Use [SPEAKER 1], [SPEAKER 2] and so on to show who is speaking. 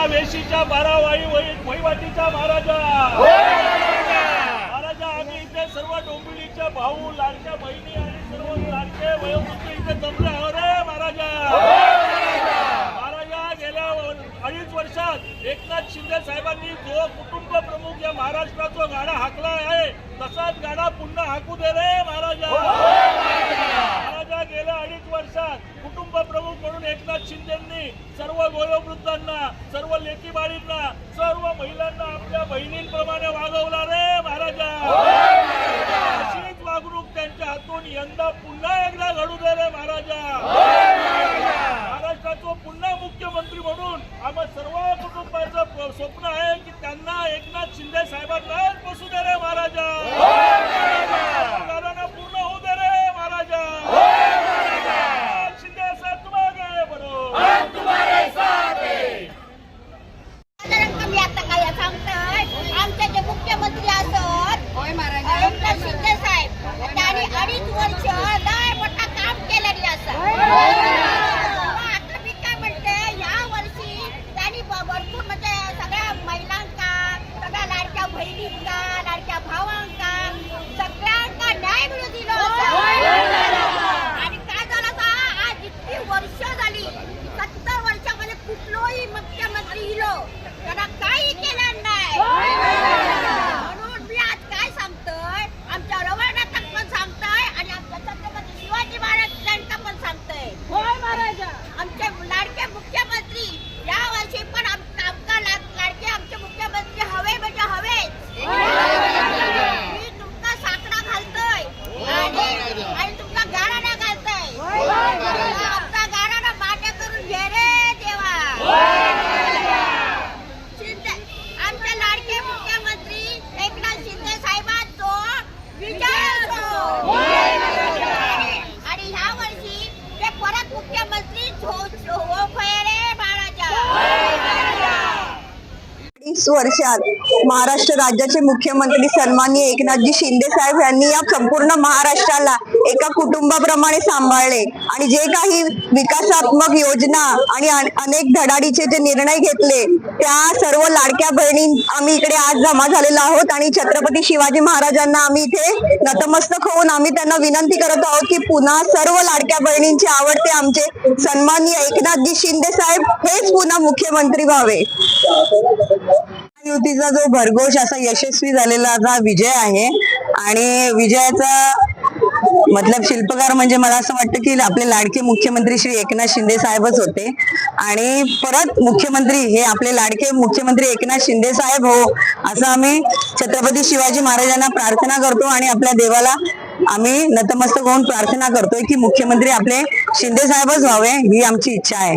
[SPEAKER 1] बारा वेशीच्या बारा वाई वही- वहिवाटीचा महाराजा महाराजा आम्ही इथे सर्व डोंबिवलीच्या भाऊ लाडक्या बहिणी आणि सर्व लाडके वयोवृद्ध इथे जमले आहो रे महाराजा. महाराजा गेल्या अडीच वर्षात एकनाथ शिंदे साहेबांनी जो कुटुंब प्रमुख या महाराष्ट्रात जो गाडा हाकला आहे तसाच गाडा पुन्हा हाकू दे रे महाराजा. महाराजा गेल्या अडीच वर्षात कुटुंब प्रमुख म्हणून एकनाथ शिंदेंनी सर्व वयोवृद्धांना सर्व लेकीबाळींना सर्व महिलांना आपल्या बहिणींप्रमाणे वागवला रे महाराजा अशीच वागणूक त्यांच्या हातून यंदा पुन्हा एकदा घडू दे रे महाराजा. महाराष्ट्राचा पुन्हा मुख्यमंत्री म्हणून आम्हा सर्व कुटुंबाचं स्वप्न आहे की त्यांना एकनाथ शिंदे साहेबांनाच बसू दे रे महाराजा. सरकारांना पूर्ण होऊ दे रे महाराजा. एकनाथ शिंदे साहेब तुम्हाला बरोबर
[SPEAKER 2] कमी आता काय सांगताय आमचे जे मुख्यमंत्री असत एकनाथ शिंदे साहेब त्यांनी अडीच वर्ष लय मोठा काम केलेली असं आता मी काय म्हणते या वर्षी त्यांनी ब- भरपूर म्हणजे सगळ्या महिलांका सगळ्या लाडक्या बहिणींका लाडक्या भावांका सगळ्यांका न्याय मिळू दिला आणि काय झालं का आज इतकी वर्ष झाली सत्तर वर्षामध्ये कुठलोही मुख्यमंत्री इलो त्यांना काही केलं नाही म्हणून मी आज काय सांगतोय आमच्या रवळनाथक पण सांगतोय आणि आमच्या छत्रपती शिवाजी महाराज यांना पण सांगतोय आमचे लाडके मुख्यमंत्री या वर्षी पण आम- आमका लाड- लाडके आमचे मुख्यमंत्री हवे म्हणजे हवेच मी तुमका साकडा घालतोय आणि आणि तुमका गाराणा घालतोय आमचा गाराणा मान्य करून घे रे देवा शिंदे आमचे लाडके मुख्यमंत्री एकनाथ शिंदे साहेबांचो विजय असो आणि- आणि ह्या वर्षी ते परत मुख्यमंत्री हो हो रे महाराजा
[SPEAKER 3] अडीच वर्षात महाराष्ट्र राज्याचे मुख्यमंत्री सन्माननीय एकनाथजी शिंदे साहेब यांनी या संपूर्ण महाराष्ट्राला एका कुटुंबाप्रमाणे सांभाळले आणि जे काही विकासात्मक योजना आणि अनेक धडाडीचे जे निर्णय घेतले त्या सर्व लाडक्या बहिणी आम्ही इकडे आज जमा झालेलो आहोत आणि छत्रपती शिवाजी महाराजांना आम्ही इथे नतमस्तक होऊन आम्ही त्यांना विनंती करत आहोत की पुन्हा सर्व लाडक्या बहिणींचे आवडते आमचे सन्माननीय एकनाथजी शिंदे साहेब हेच पुन्हा मुख्यमंत्री व्हावे. युतीचा जो भरघोष असा यशस्वी झालेला असा विजय आहे आणि विजयाचा मतलब शिल्पकार म्हणजे मला असं वाटतं की आपले लाडके मुख्यमंत्री श्री एकनाथ शिंदे साहेबच होते. आणि परत मुख्यमंत्री हे आपले लाडके मुख्यमंत्री एकनाथ शिंदे साहेब हो असं आम्ही छत्रपती शिवाजी महाराजांना प्रार्थना करतो आणि आपल्या देवाला आम्ही नतमस्तक होऊन प्रार्थना करतोय की मुख्यमंत्री आपले शिंदे साहेबच व्हावे ही आमची इच्छा आहे.